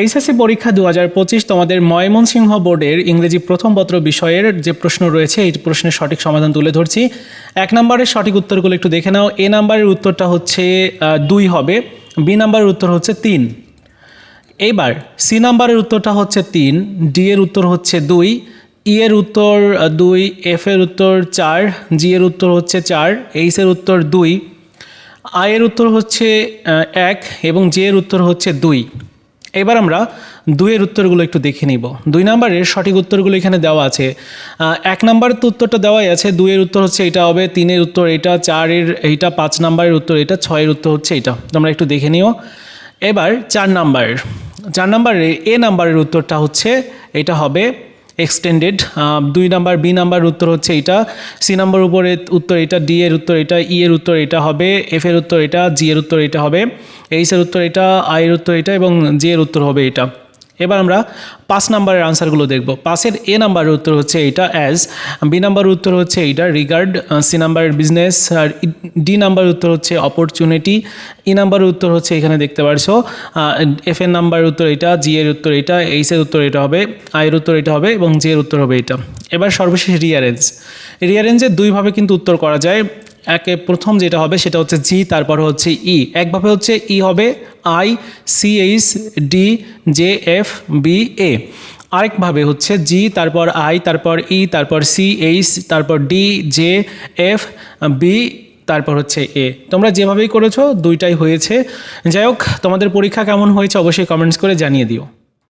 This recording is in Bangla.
এইচএসসি পরীক্ষা দু হাজার পঁচিশ তোমাদের ময়মনসিংহ বোর্ডের ইংরেজি প্রথম পত্র বিষয়ের যে প্রশ্ন রয়েছে, এই প্রশ্নের সঠিক সমাধান তুলে ধরছি। এক নম্বরের সঠিক উত্তরগুলো একটু দেখে নাও। এ নাম্বারের উত্তরটা হচ্ছে দুই হবে। বি নাম্বারের উত্তর হচ্ছে তিন। এইবার সি নাম্বারের উত্তরটা হচ্ছে তিন, ডি এর উত্তর হচ্ছে দুই, ই এর উত্তর দুই, এফ এর উত্তর চার, জি এর উত্তর হচ্ছে চার, এইচ এর উত্তর দুই, আই এর উত্তর হচ্ছে এক এবং জে এর উত্তর হচ্ছে দুই। এবার আমরা দুয়ের উত্তরগুলো একটু দেখে নিব। দুই নাম্বারের সঠিক উত্তরগুলো এখানে দেওয়া আছে। এক নাম্বার তো উত্তরটা দেওয়াই আছে। দুয়ের উত্তর হচ্ছে এটা হবে, তিনের উত্তর এটা, চারের এইটা, পাঁচ নাম্বারের উত্তর এটা, ছয়ের উত্তর হচ্ছে এটা। তোমরা একটু দেখে নিও। এবার চার নাম্বার। চার নাম্বারে এ নাম্বারের উত্তরটা হচ্ছে, এটা হবে এক্সটেন্ডেড দুই নাম্বার বি নাম্বার উত্তর হচ্ছে এটা সি নাম্বার উপরে উত্তর এটা ডি এর উত্তর এটা ই এর উত্তর এটা হবে এফ এর উত্তর এটা জি এর উত্তর এটা হবে এইচ এর উত্তর এটা আই এর উত্তর এটা এবং জি এর উত্তর হবে এটা। এবার আমরা পাঁচ নাম্বারের আনসারগুলো দেখব। পাঁচের এ নাম্বারের উত্তর হচ্ছে এটা অ্যাজ বি নাম্বারের উত্তর হচ্ছে এইটা রিগার্ড সি নাম্বারের বিজনেস আর ডি নাম্বারের উত্তর হচ্ছে অপরচুনিটি ই নাম্বারের উত্তর হচ্ছে এখানে দেখতে পারছ এফ এর নাম্বারের উত্তর এটা জি এর উত্তর এটা এইচ এর উত্তর এটা হবে, আই এর উত্তর এটা হবে এবং জি এর উত্তর হবে এটা এবার সর্বশেষ রিয়ারেঞ্জ রিয়ারেঞ্জে দুইভাবে কিন্তু উত্তর করা যায়। একে প্রথম যেটা হবে সেটা হচ্ছে জি, তারপর হচ্ছে ই। একভাবে হচ্ছে ই হবে I C H D J F B A আরেকভাবে হচ্ছে জি তারপর আই তারপর ই তারপর সি এইচ তারপর ডি জে এফ বি তারপর হচ্ছে এ তোমরা যেভাবেই করেছ, দুইটাই হয়েছে। যাই হোক, তোমাদের পরীক্ষা কেমন হয়েছে অবশ্যই কমেন্টস করে জানিয়ে দিও।